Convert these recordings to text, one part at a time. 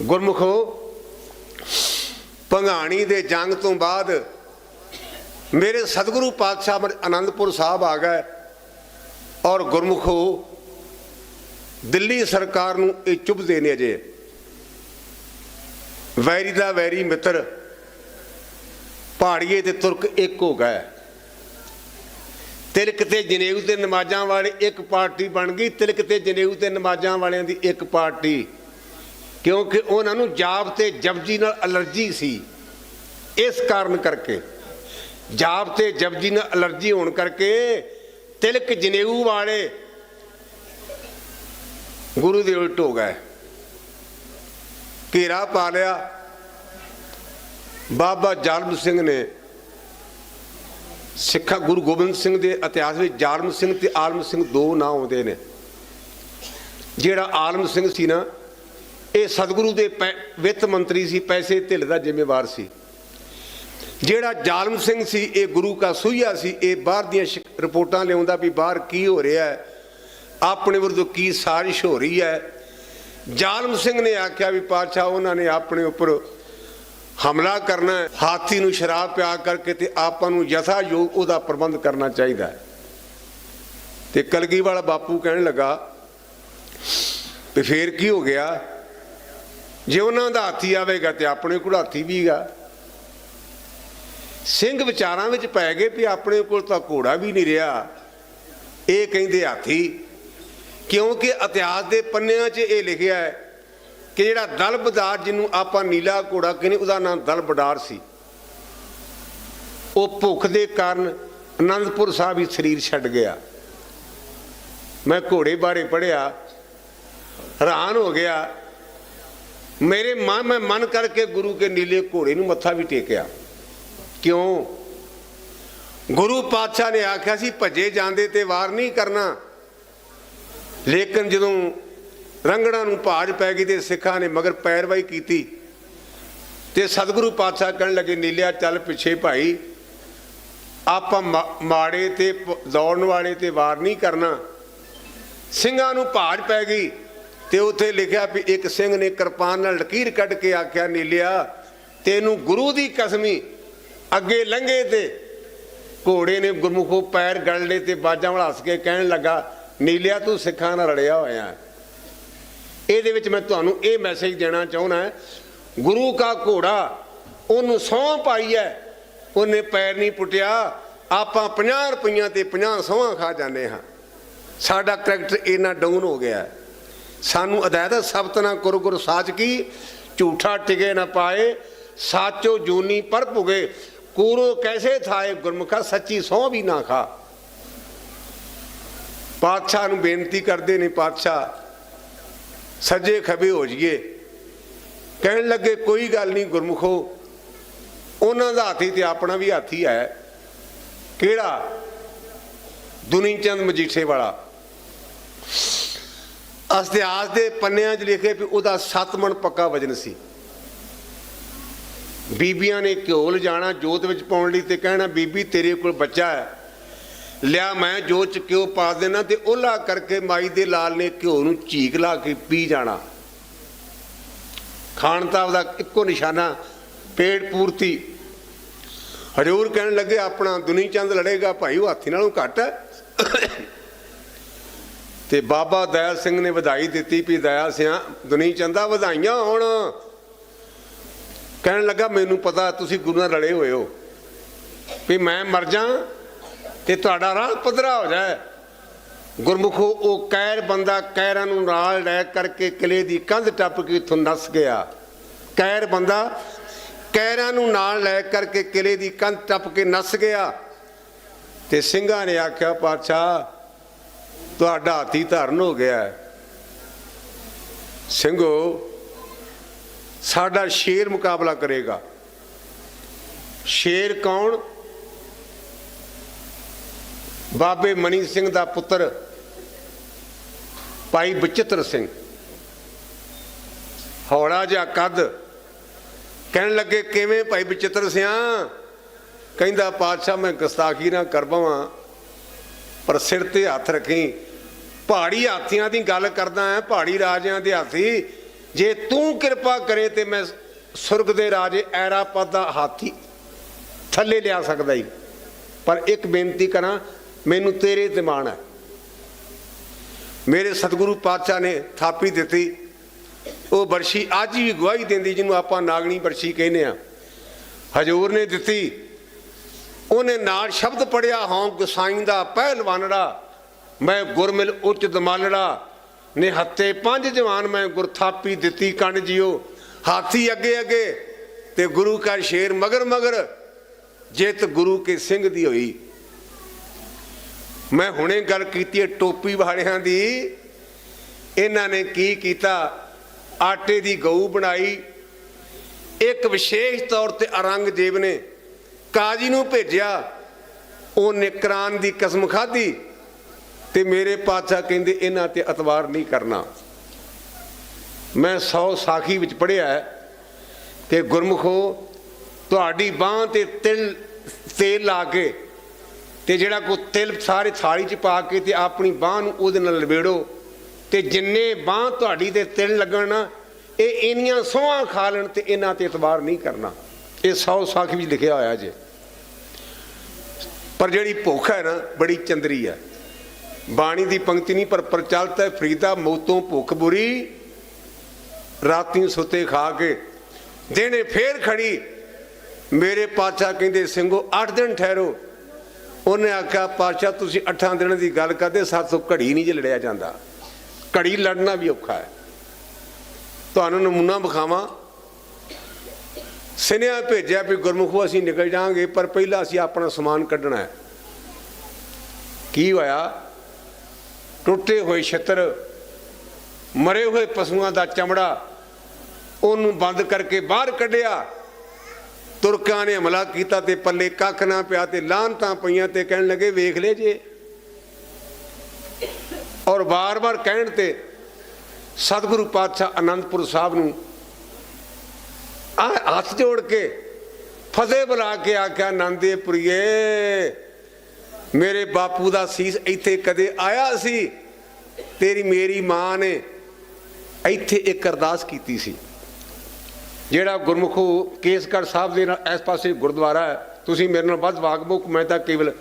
ਗੁਰਮੁਖੋ, ਭੰਗਾਣੀ ਦੇ ਜੰਗ ਤੋਂ ਬਾਅਦ ਮੇਰੇ ਸਤਿਗੁਰੂ ਪਾਤਸ਼ਾਹ ਮਰ- ਆਨੰਦਪੁਰ ਸਾਹਿਬ ਆ ਗਏ ਔਰ ਗੁਰਮੁਖੋ, ਦਿੱਲੀ ਸਰਕਾਰ ਨੂੰ ਇਹ ਚੁੱਭਦੇ ਨੇ ਅਜੇ। ਵੈਰੀ ਦਾ ਵੈਰੀ ਮਿੱਤਰ, ਪਹਾੜੀਏ ਤੇ ਤੁਰਕ ਇੱਕ ਹੋ ਗਏ। ਤਿਲਕ ਤੇ ਜਨੇਊ ਤੇ ਨਮਾਜ਼ਾਂ ਵਾਲੇ ਇੱਕ ਪਾਰਟੀ ਬਣ ਗਈ, ਤਿਲਕ ਤੇ ਜਨੇਊ ਤੇ ਨਮਾਜ਼ਾਂ ਵਾਲਿਆਂ ਦੀ ਇੱਕ ਪਾਰਟੀ। ਕਿਉਂਕਿ ਉਹਨਾਂ ਨੂੰ ਜਾਬ ਤੇ ਜਪਜੀ ਨਾਲ ਅਲਰਜੀ ਸੀ। ਇਸ ਕਾਰਨ ਕਰਕੇ ਜਾਬ ਤੇ ਜਪਜੀ ਨਾਲ ਅਲਰਜੀ ਹੋਣ ਕਰਕੇ ਤਿਲਕ ਜਨੇਊ ਵਾਲੇ ਗੁਰੂ ਦੇ ਉਲਟ ਹੋ ਗਏ। ਘੇਰਾ ਪਾ ਲਿਆ। ਬਾਬਾ ਜਾਲਮ ਸਿੰਘ ਨੇ ਸਿੱਖਾ ਗੁਰੂ ਗੋਬਿੰਦ ਸਿੰਘ ਦੇ ਇਤਿਹਾਸ ਵਿੱਚ ਜਾਲਮ ਸਿੰਘ ਤੇ ਆਲਮ ਸਿੰਘ ਦੋ ਨਾਂ ਆਉਂਦੇ ਨੇ। ਜਿਹੜਾ ਆਲਮ ਸਿੰਘ ਸੀ ਨਾ ਇਹ ਸਤਿਗੁਰੂ ਦੇ ਪੈ- ਵਿੱਤ ਮੰਤਰੀ ਸੀ, ਪੈਸੇ ਢਿੱਲ ਦਾ ਜ਼ਿੰਮੇਵਾਰ ਸੀ। ਜਿਹੜਾ ਜਾਲਮ ਸਿੰਘ ਸੀ, ਇਹ ਗੁਰੂ ਕਾ ਸੂਈਆ ਸੀ, ਇਹ ਬਾਹਰ ਦੀਆਂ ਰਿਪੋਰਟਾਂ ਲਿਆਉਂਦਾ ਵੀ ਬਾਹਰ ਕੀ ਹੋ ਰਿਹਾ ਹੈ, ਆਪਣੇ ਵਿਰੁੱਧ ਕੀ ਸਾਜ਼ਿਸ਼ ਹੋ ਰਹੀ ਹੈ। ਜਾਲਮ ਸਿੰਘ ਨੇ ਆਖਿਆ ਵੀ ਪਾਤਸ਼ਾਹ, ਉਹਨਾਂ ਨੇ ਆਪਣੇ ਉੱਪਰ ਹਮਲਾ ਕਰਨਾ ਹਾਥੀ ਨੂੰ ਸ਼ਰਾਬ ਪਿਆ ਕਰਕੇ ਤੇ ਆਪਾਂ ਨੂੰ ਯਥਾ ਯੋਗ ਉਹਦਾ ਪ੍ਰਬੰਧ ਕਰਨਾ ਚਾਹੀਦਾ ਤੇ ਕਲਗੀ ਵਾਲਾ ਬਾਪੂ ਕਹਿਣ ਲੱਗਾ, ਤੇ ਫੇਰ ਕੀ ਹੋ ਗਿਆ? ਜੇ ਉਹਨਾਂ ਦਾ ਹਾਥੀ ਆਵੇਗਾ ਤੇ ਆਪਣੇ ਕੋਲ ਹਾਥੀ ਵੀਗਾ ਸਿੰਘ ਵਿਚਾਰਾਂ ਵਿੱਚ ਪੈ ਗਏ ਵੀ ਆਪਣੇ ਕੋਲ ਤਾਂ ਘੋੜਾ ਵੀ ਨਹੀਂ ਰਿਹਾ। ਇਹ ਕਹਿੰਦੇ ਹਾਥੀ, ਕਿਉਂਕਿ ਇਤਿਹਾਸ ਦੇ ਪੰਨਿਆਂ 'ਚ ਇਹ ਲਿਖਿਆ ਹੈ ਕਿ ਜਿਹੜਾ ਦਲ ਬਦਾਰ ਜਿਹਨੂੰ ਆਪਾਂ ਨੀਲਾ ਘੋੜਾ ਕਹਿੰਦੇ, ਉਹਦਾ ਨਾਮ ਦਲ ਬਡਾਰ ਸੀ। ਉਹ ਭੁੱਖ ਦੇ ਕਾਰਨ ਅਨੰਦਪੁਰ ਸਾਹਿਬ ਹੀ ਸਰੀਰ ਛੱਡ ਗਿਆ। ਮੈਂ ਘੋੜੇ ਬਾਰੇ ਪੜਿਆ ਹੈਰਾਨ ਹੋ ਗਿਆ ਮੇਰੇ ਮਨ, ਮੈਂ ਮਨ ਕਰਕੇ ਗੁਰੂ ਕੇ ਨੀਲੇ ਘੋੜੇ ਨੂੰ ਮੱਥਾ ਵੀ ਟੇਕਿਆ। ਕਿਉਂ? ਗੁਰੂ ਪਾਤਸ਼ਾਹ ਨੇ ਆਖਿਆ ਸੀ, ਭੱਜੇ ਜਾਂਦੇ ਤੇ ਵਾਰ ਨਹੀਂ ਕਰਨਾ। ਲੇਕਿਨ ਜਦੋਂ ਰੰਗਣਾ ਨੂੰ ਭਾਜ ਪੈ ਗਈ ਤੇ ਸਿੱਖਾਂ ਨੇ ਮਗਰ ਪੈਰਵਾਈ ਕੀਤੀ ਤੇ ਸਤਿਗੁਰੂ ਪਾਤਸ਼ਾਹ ਕਹਿਣ ਲੱਗੇ, ਨੀਲਿਆ, ਚੱਲ ਪਿੱਛੇ ਭਾਈ, ਆਪਾਂ ਮਾ- ਮਾੜੇ ਤੇ ਦੌੜਨ ਵਾਲੇ ਤੇ ਵਾਰ ਨਹੀਂ ਕਰਨਾ। ਸਿੰਘਾਂ ਨੂੰ ਭਾਜ ਪੈ ਗਈ। ਤੇ ਉੱਥੇ ਲਿਖਿਆ ਵੀ ਇੱਕ ਸਿੰਘ ਨੇ ਕਿਰਪਾਨ ਨਾਲ ਲਕੀਰ ਕੱਢ ਕੇ ਆਖਿਆ, ਨੀਲਿਆ, ਤੈਨੂੰ ਗੁਰੂ ਦੀ ਕਸਮੀ ਅੱਗੇ ਲੰਘੇ ਤੇ ਘੋੜੇ ਨੇ ਗੁਰਮੁਖੋ ਪੈਰ ਗੜ ਲਏ ਤੇ ਬਾਜਾਂ ਵਾਲਾ ਹੱਸ ਕੇ ਕਹਿਣ ਲੱਗਾ, ਨੀਲਿਆ, ਤੂੰ ਸਿੱਖਾਂ ਨਾਲ ਰੜਿਆ ਹੋਇਆ ਇਹਦੇ ਵਿੱਚ ਮੈਂ ਤੁਹਾਨੂੰ ਇਹ ਮੈਸੇਜ ਦੇਣਾ ਚਾਹੁੰਦਾ ਗੁਰੂ ਕਾ ਘੋੜਾ ਉਹਨੂੰ ਸਹੁੰ ਪਾਈ ਹੈ, ਉਹਨੇ ਪੈਰ ਨਹੀਂ ਪੁੱਟਿਆ, ਆਪਾਂ 50 ਰੁਪਈਆਂ ਤੇ 50 ਸਹੁੰ ਖਾ ਜਾਂਦੇ ਹਾਂ ਸਾਡਾ ਕਰੈਕਟਰ ਇੰਨਾ ਡਾਊਨ ਹੋ ਗਿਆ ਹੈ। ਸਾਨੂੰ ਅਦਾਇਤ ਸਬਤ ਨਾ ਗੁਰ ਗੁਰ ਸਾਚ ਕੀ, ਝੂਠਾ ਟਿਕੇ ਨਾ ਪਾਏ, ਸਾਚੋ ਜੂਨੀ ਪਰ ਭੁਗੇ, ਕੂਰੋ ਕੈਸੇ ਥਾਏ, ਗੁਰਮੁਖਾ ਸੱਚੀ ਸਹੁੰ ਵੀ ਨਾ ਖਾ। ਪਾਤਸ਼ਾਹ ਨੂੰ ਬੇਨਤੀ ਕਰਦੇ ਨੇ ਪਾਤਸ਼ਾਹ, ਸੱਜੇ ਖਬੇ ਹੋ ਜੀਏ ਕਹਿਣ ਲੱਗੇ, ਕੋਈ ਗੱਲ ਨਹੀਂ ਗੁਰਮੁਖੋ, ਉਹਨਾਂ ਦਾ ਹਾਥੀ ਤੇ ਆਪਣਾ ਵੀ ਹਾਥੀ ਹੈ। ਕਿਹੜਾ? ਦੁਨੀ ਚੰਦ ਮਜੀਠੇ ਵਾਲਾ। ਇਤਿਹਾਸ ਦੇ ਪੰਨਿਆਂ 'ਚ ਲਿਖੇ ਵੀ ਉਹਦਾ 7 ਮਣ ਪੱਕਾ ਵਜਨ ਸੀ। ਬੀਬੀਆਂ ਨੇ ਘਿਓ ਲਿਜਾਣਾ ਜੋਤ ਵਿੱਚ ਪਾਉਣ ਲਈ ਤੇ ਕਹਿਣਾ, ਬੀਬੀ, ਤੇਰੇ ਕੋਲ ਬੱਚਾ ਹੈ। ਲਿਆ ਮੈਂ ਜੋਤ ਚ ਘਿਓ ਪਾ ਦੇਣਾ ਤੇ ਉਹਲਾ ਕਰਕੇ ਮਾਈ ਦੇ ਲਾਲ ਨੇ ਘਿਓ ਨੂੰ ਝੀਕ ਲਾ ਕੇ ਪੀ ਜਾਣਾ। ਖਾਣ ਤਾਂ ਉਹਦਾ ਇੱਕੋ ਨਿਸ਼ਾਨਾ, ਪੇਟ ਪੂਰਤੀ। ਹਜੂਰ ਕਹਿਣ ਲੱਗੇ, ਆਪਣਾ ਦੁਨੀ ਚੰਦ ਲੜੇਗਾ, ਭਾਈ ਉਹ ਹਾਥੀ ਨਾਲੋਂ ਘੱਟ ਹੈ। ਤੇ ਬਾਬਾ ਦਇਆ ਸਿੰਘ ਨੇ ਵਧਾਈ ਦਿੱਤੀ ਵੀ ਦਇਆ ਸਿਆ, ਦੁਨੀ ਚੰਦਾ ਵਧਾਈਆਂ ਹੋਣ। ਕਹਿਣ ਲੱਗਾ, ਮੈਨੂੰ ਪਤਾ, ਤੁਸੀਂ ਗੁਰੂ ਨਾਲ ਰਲੇ ਹੋਏ ਹੋ। ਵੀ ਮੈਂ ਮਰ ਜਾ ਤੇ ਤੁਹਾਡਾ ਰਾਹ ਪਧਰਾ ਹੋ ਜਾਏ। ਗੁਰਮੁਖੋ ਉਹ ਕੈਰ ਬੰਦਾ, ਕੈਰਾਂ ਨੂੰ ਨਾਲ ਲੈ ਕਰਕੇ ਕਿਲੇ ਦੀ ਕੰਧ ਟੱਪ ਕੇ ਉੱਥੋਂ ਨਸ ਗਿਆ। ਕੈਰ ਬੰਦਾ, ਕੈਰਾਂ ਨੂੰ ਨਾਲ ਲੈ ਕਰਕੇ ਕਿਲੇ ਦੀ ਕੰਧ ਟੱਪ ਕੇ ਨਸ ਗਿਆ। ਤੇ ਸਿੰਘਾਂ ਨੇ ਆਖਿਆ, ਪਾਤਸ਼ਾਹ ਤੁਹਾਡਾ ਹਾਥੀ ਧਰਨ ਹੋ ਗਿਆ ਹੈ। ਸਿੰਘੋ, ਸਾਡਾ ਸ਼ੇਰ ਮੁਕਾਬਲਾ ਕਰੇਗਾ। ਸ਼ੇਰ ਕੌਣ? ਬਾਬੇ ਮਨੀ ਸਿੰਘ ਦਾ ਪੁੱਤਰ, ਭਾਈ ਬਚਿੱਤਰ ਸਿੰਘ। ਹੌੜਾ ਜਿਹਾ ਕੱਦ, ਕਹਿਣ ਲੱਗੇ, ਕਿਵੇਂ ਭਾਈ ਬਚਿੱਤਰ ਸਿਆ? ਕਹਿੰਦਾ, ਪਾਤਸ਼ਾਹ, ਮੈਂ ਗਸਤਾਖੀ ਨਾ ਕਰ ਪਵਾਂ ਪਰ ਸਿਰ ਤੇ ਹੱਥ ਰੱਖੀ। ਪਹਾੜੀ ਹਾਥੀਆਂ ਦੀ ਗੱਲ ਕਰਦਾ ਹੈ, ਪਹਾੜੀ ਰਾਜਿਆਂ ਦੇ ਹਾਥੀ। ਜੇ ਤੂੰ ਕਿਰਪਾ ਕਰੇ ਤੇ ਮੈਂ ਸੁਰਗ ਦੇ ਰਾਜੇ ਐਰਾਪਤ ਦਾ ਹਾਥੀ ਥੱਲੇ ਲਿਆ ਸਕਦਾ ਹੀ ਪਰ ਇੱਕ ਬੇਨਤੀ ਕਰਾਂ, ਮੈਨੂੰ ਤੇਰੇ ਤੇ ਮਾਣ ਹੈ। ਮੇਰੇ ਸਤਿਗੁਰੂ ਪਾਤਸ਼ਾਹ ਨੇ ਥਾਪੀ ਦਿੱਤੀ। ਉਹ ਬਰਸ਼ੀ ਅੱਜ ਵੀ ਗਵਾਹੀ ਦਿੰਦੀ, ਜਿਹਨੂੰ ਆਪਾਂ ਨਾਗਣੀ ਬਰਸ਼ੀ ਕਹਿੰਦੇ ਆ ਹਜੂਰ ਨੇ ਦਿੱਤੀ। ਉਹਨੇ ਨਾਲ ਸ਼ਬਦ ਪੜਿਆ ਹਾਂ ਗੁਸਾਈ ਦਾ ਪਹਿਲਵਾਨੜਾ ਮੈਂ ਗੁਰਮਿਲ ਉੱਚ ਦਮਾਲੜਾ ਨੇ ਹੱਤੇ ਪੰਜ ਜਵਾਨ ਮੈਂ ਗੁਰਥਾਪੀ ਦਿੱਤੀ ਕਣ ਜਿਓ। ਹਾਥੀ ਅੱਗੇ ਅੱਗੇ ਤੇ ਗੁਰੂ ਕਾ ਸ਼ੇਰ ਮਗਰ ਮਗਰ ਜਿੱਤ ਗੁਰੂ ਕੇ ਸਿੰਘ ਦੀ ਹੋਈ। ਮੈਂ ਹੁਣੇ ਗੱਲ ਕੀਤੀ ਹੈ ਟੋਪੀ ਵਾਲਿਆਂ ਦੀ। ਇਹਨਾਂ ਨੇ ਕੀ ਕੀਤਾ? ਆਟੇ ਦੀ ਗਊ ਬਣਾਈ। ਇੱਕ ਵਿਸ਼ੇਸ਼ ਤੌਰ ਤੇ ਔਰੰਗਜ਼ੇਬ ਨੇ ਕਾਜੀ ਨੂੰ ਭੇਜਿਆ। ਉਹ ਨਿਕਰਾਨ ਦੀ ਕਸਮ ਖਾਧੀ। ਤੇ ਮੇਰੇ ਪਾਤਸ਼ਾਹ ਕਹਿੰਦੇ ਇਹਨਾਂ ਤੇ ਅਤਵਾਰ ਨਹੀਂ ਕਰਨਾ। ਮੈਂ 100 ਸਾਖੀ ਵਿੱਚ ਪੜ੍ਹਿਆ ਹੈ ਕਿ ਗੁਰਮੁਖੋ, ਤੁਹਾਡੀ ਬਾਹ ਤੇ ਤਿਲ, ਤੇਲ ਲਾ ਕੇ ਤੇ ਜਿਹੜਾ ਕੋ ਤਿਲ ਸਾਰੇ ਥਾਲੀ ਚ ਪਾ ਕੇ ਤੇ ਆਪਣੀ ਬਾਹ ਨੂੰ ਉਹਦੇ ਨਾਲ ਲਵੇੜੋ ਤੇ ਜਿੰਨੇ ਬਾਹ ਤੁਹਾਡੀ ਤੇ ਤਿਲ ਲੱਗਣ ਨਾ, ਇਹ ਇੰਨੀਆਂ ਸੋਹਾਂ ਖਾ ਲੈਣ ਤੇ ਇਹਨਾਂ ਤੇ ਇਤਬਾਰ ਨਹੀਂ ਕਰਨਾ। ਇਹ 100 ਸਾਖੀ ਵਿੱਚ ਲਿਖਿਆ ਹੋਇਆ ਜੇ। ਪਰ ਜਿਹੜੀ ਭੁੱਖ ਹੈ ਨਾ, ਬੜੀ ਚੰਦਰੀ ਹੈ। ਬਾਣੀ ਦੀ ਪੰਕਤੀ ਨਹੀਂ, ਪਰ ਪ੍ਰਚਲਿਤ ਹੈ ਫਰੀਦਾ ਮੌਤੋਂ ਭੁੱਖ ਬੁਰੀ, ਰਾਤੀ ਸੁੱਤੇ ਖਾ ਕੇ। ਦਿਨੇ ਫੇਰ ਖੜੀ, ਮੇਰੇ ਪਾਤਸ਼ਾਹ ਕਹਿੰਦੇ, ਸਿੰਘੋ 8 ਦਿਨ ਠਹਿਰੋ। ਉਹਨੇ ਆਖਿਆ, ਪਾਤਸ਼ਾਹ, ਤੁਸੀਂ 8 ਦਿਨਾਂ ਦੀ ਗੱਲ ਕਰਦੇ, ਸਾਥੋਂ ਘੜੀ ਨਹੀਂ ਜੇ ਲੜਿਆ ਜਾਂਦਾ। ਘੜੀ ਲੜਨਾ ਵੀ ਔਖਾ ਹੈ। ਤੁਹਾਨੂੰ ਨਮੂਨਾ ਵਿਖਾਵਾਂ। ਸਿਨੇਹਾ ਭੇਜਿਆ ਵੀ, ਗੁਰਮੁਖੋ, ਅਸੀਂ ਨਿਕਲ ਜਾਾਂਗੇ, ਪਰ ਪਹਿਲਾਂ ਅਸੀਂ ਆਪਣਾ ਸਮਾਨ ਕੱਢਣਾ ਹੈ। ਕੀ ਹੋਇਆ? ਟੁੱਟੇ ਹੋਏ ਛੱਤਰ, ਮਰੇ ਹੋਏ ਪਸ਼ੂਆਂ ਦਾ ਚਮੜਾ ਉਹਨੂੰ ਬੰਦ ਕਰਕੇ ਬਾਹਰ ਕੱਢਿਆ। ਤੁਰਕਾਂ ਨੇ ਹਮਲਾ ਕੀਤਾ ਤੇ ਪੱਲੇ ਕੱਖ ਨਾ ਪਿਆ ਤੇ ਲਾਂਤਾਂ ਪਈਆਂ ਤੇ ਕਹਿਣ ਲੱਗੇ, ਵੇਖ ਲੈ ਜੇ। ਔਰ ਬਾਰ-ਬਾਰ ਕਹਿਣ ਤੇ ਸਤਿਗੁਰੂ ਪਾਤਸ਼ਾਹ ਅਨੰਦਪੁਰ ਸਾਹਿਬ ਨੂੰ ਆ ਹੱਥ ਜੋੜ ਕੇ ਫਤਿਹ ਬੁਲਾ ਕੇ ਆਖਿਆ ਆਨੰਦੇਪੁਰੀਏ ਮੇਰੇ ਬਾਪੂ ਦਾ ਸੀਸ ਇੱਥੇ ਕਦੇ ਆਇਆ ਸੀ? ਤੇਰੀ ਮੇਰੀ ਮਾਂ ਨੇ ਇੱਥੇ ਇੱਕ ਅਰਦਾਸ ਕੀਤੀ ਸੀ। ਜਿਹੜਾ ਗੁਰਮੁਖੋ ਕੇਸਗੜ੍ਹ ਸਾਹਿਬ ਦੇ ਨਾਲ ਇਸ ਪਾਸੇ ਗੁਰਦੁਆਰਾ ਹੈ, ਤੁਸੀਂ ਮੇਰੇ ਨਾਲ ਵੱਧ ਵਾਕਬੁਕ ਮੈਂ ਤਾਂ ਕੇਵਲ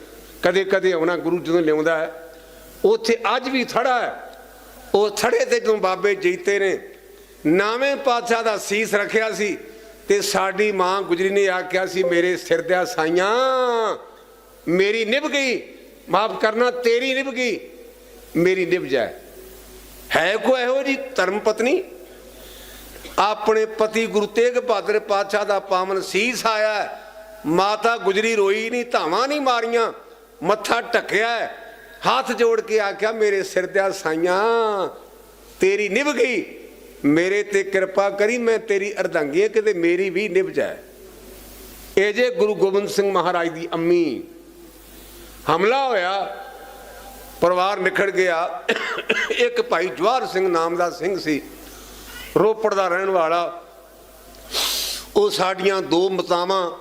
ਕਦੇ ਕਦੇ ਆਉਣਾ ਗੁਰੂ ਜਦੋਂ ਲਿਆਉਂਦਾ ਹੈ। ਉੱਥੇ ਅੱਜ ਵੀ ਥੜਾ ਹੈ। ਉਹ ਥੜੇ ਤੇ ਜਦੋਂ ਬਾਬੇ ਜੀਤੇ ਨੇ ਨਾਵੇਂ ਪਾਤਸ਼ਾਹ ਦਾ ਸੀਸ ਰੱਖਿਆ ਸੀ ਤੇ ਸਾਡੀ ਮਾਂ ਗੁਜਰੀ ਨੇ ਆਖਿਆ ਸੀ, ਮੇਰੇ ਸਿਰ ਦੇ ਸਾਈਆਂ। ਮੇਰੀ ਨਿਭ ਗਈ, ਮਾਫ ਕਰਨਾ, ਤੇਰੀ ਨਿਭ ਗਈ, ਮੇਰੀ ਨਿਭ ਜਾਏ। ਹੈ ਕੋ ਇਹੋ ਜੀ ਧਰਮ ਪਤਨੀ? ਆਪਣੇ ਪਤੀ ਗੁਰੂ ਤੇਗ ਬਹਾਦਰ ਪਾਤਸ਼ਾਹ ਦਾ ਪਾਵਨ ਸੀਸ ਆਇਆ ਮਾਤਾ ਗੁਜਰੀ ਰੋਈ ਨਹੀਂ ਧਾਵਾਂ ਨਹੀਂ ਮਾਰੀਆਂ, ਮੱਥਾ ਟੱਕਿਆ ਹੱਥ ਜੋੜ ਕੇ ਆਖਿਆ, ਮੇਰੇ ਸਿਰ ਤੇ ਸਾਈਆਂ, ਤੇਰੀ ਨਿਭ ਗਈ, ਮੇਰੇ ਤੇ ਕਿਰਪਾ ਕਰੀ, ਮੈਂ ਤੇਰੀ ਅਰਧੰਗੀ ਕਿਤੇ ਮੇਰੀ ਵੀ ਨਿਭ ਜਾਏ। ਇਹ ਜੇ ਗੁਰੂ ਗੋਬਿੰਦ ਸਿੰਘ ਮਹਾਰਾਜ ਦੀ ਅੰਮੀ ਹਮਲਾ ਹੋਇਆ, ਪਰਿਵਾਰ ਨਿਖੜ ਗਿਆ। ਇੱਕ ਭਾਈ ਜਵਾਹਰ ਸਿੰਘ ਨਾਮ ਦਾ ਸਿੰਘ ਸੀ, ਰੋਪੜ ਦਾ ਰਹਿਣ ਵਾਲਾ। ਉਹ ਸਾਡੀਆਂ ਦੋ ਮਤਾਵਾਂ,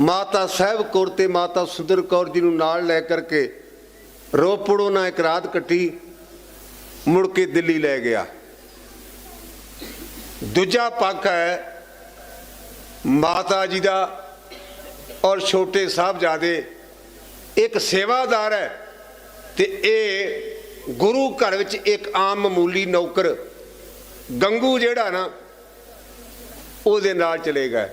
ਮਾਤਾ ਸਾਹਿਬ ਕੌਰ ਤੇ ਮਾਤਾ ਸੁੰਦਰ ਕੌਰ ਜੀ ਨੂੰ ਨਾਲ ਲੈ ਕਰਕੇ ਰੋਪੜ ਉਹਨਾਂ ਇੱਕ ਰਾਤ ਕੱਟੀ, ਮੁੜ ਕੇ ਦਿੱਲੀ ਲੈ ਗਿਆ। ਦੂਜਾ ਪੱਖ ਹੈ, ਮਾਤਾ ਜੀ ਦਾ ਔਰ ਛੋਟੇ ਸਾਹਿਬਜ਼ਾਦੇ ਇੱਕ ਸੇਵਾਦਾਰ ਹੈ ਤੇ ਇਹ ਗੁਰੂ ਘਰ ਵਿੱਚ ਇੱਕ ਆਮ ਮਾਮੂਲੀ ਨੌਕਰ, ਗੰਗੂ ਜਿਹੜਾ ਨਾ, ਉਹਦੇ ਨਾਲ ਚਲੇ ਗਏ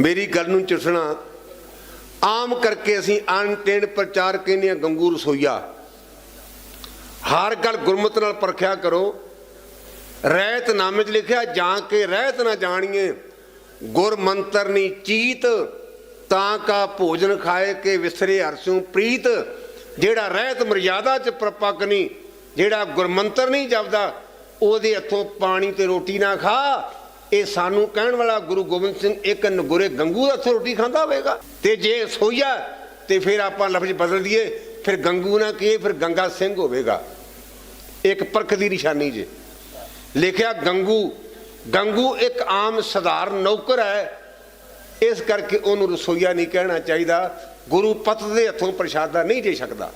ਮੇਰੀ ਗੱਲ ਨੂੰ ਚੁਸਣਾ, ਆਮ ਕਰਕੇ ਅਸੀਂ ਅਨਟੇਡ ਪ੍ਰਚਾਰ ਕਹਿੰਦੇ ਆ ਗੰਗੂ ਰਸੋਈਆ। ਹਰ ਗੱਲ ਗੁਰਮਤ ਨਾਲ ਪਰਖਿਆ ਕਰੋ। ਰਹਿਤ ਨਾਮੇ 'ਚ ਲਿਖਿਆ, ਜਾਂ ਕੇ ਰਹਿਤ ਨਾ ਜਾਣੀਏ ਗੁਰ ਮੰਤਰ ਨਹੀਂ ਚੀਤ ਤਾਂ ਕਾ ਭੋਜਨ ਖਾਏ ਕੇ ਵਿਸਰੇ ਹਰਸੂ ਪ੍ਰੀਤ, ਜਿਹੜਾ ਰਹਿਤ ਮਰਿਆਦਾ 'ਚ ਪ੍ਰਪੱਕ ਨਹੀਂ, ਜਿਹੜਾ ਗੁਰਮੰਤਰ ਨਹੀਂ ਜਪਦਾ, ਉਹਦੇ ਹੱਥੋਂ ਪਾਣੀ ਤੇ ਰੋਟੀ ਨਾ ਖਾ, ਇਹ ਸਾਨੂੰ ਕਹਿਣ ਵਾਲਾ ਗੁਰੂ ਗੋਬਿੰਦ ਸਿੰਘ ਇੱਕ ਨਗੁਰੇ ਗੰਗੂ ਦਾ ਹੱਥੋਂ ਰੋਟੀ ਖਾਂਦਾ ਹੋਵੇਗਾ। ਤੇ ਜੇ ਸੋਈਆ, ਤੇ ਫਿਰ ਆਪਾਂ ਲਫ਼ਜ਼ ਬਦਲ ਦਈਏ, ਫਿਰ ਗੰਗੂ ਨਾ ਕਹੇ, ਫਿਰ ਗੰਗਾ ਸਿੰਘ ਹੋਵੇਗਾ। ਇੱਕ ਪਰਖ ਦੀ ਨਿਸ਼ਾਨੀ ਜੇ। ਲਿਖਿਆ ਗੰਗੂ ਗੰਗੂ ਇੱਕ ਆਮ ਸਧਾਰਨ ਨੌਕਰ ਹੈ। ਇਸ ਕਰਕੇ ਉਹਨੂੰ ਰਸੋਈਆ ਨਹੀਂ ਕਹਿਣਾ ਚਾਹੀਦਾ। ਗੁਰੂ ਪਤ ਦੇ ਹੱਥੋਂ ਪ੍ਰਸ਼ਾਦਾ ਨਹੀਂ ਦੇ ਸਕਦਾ।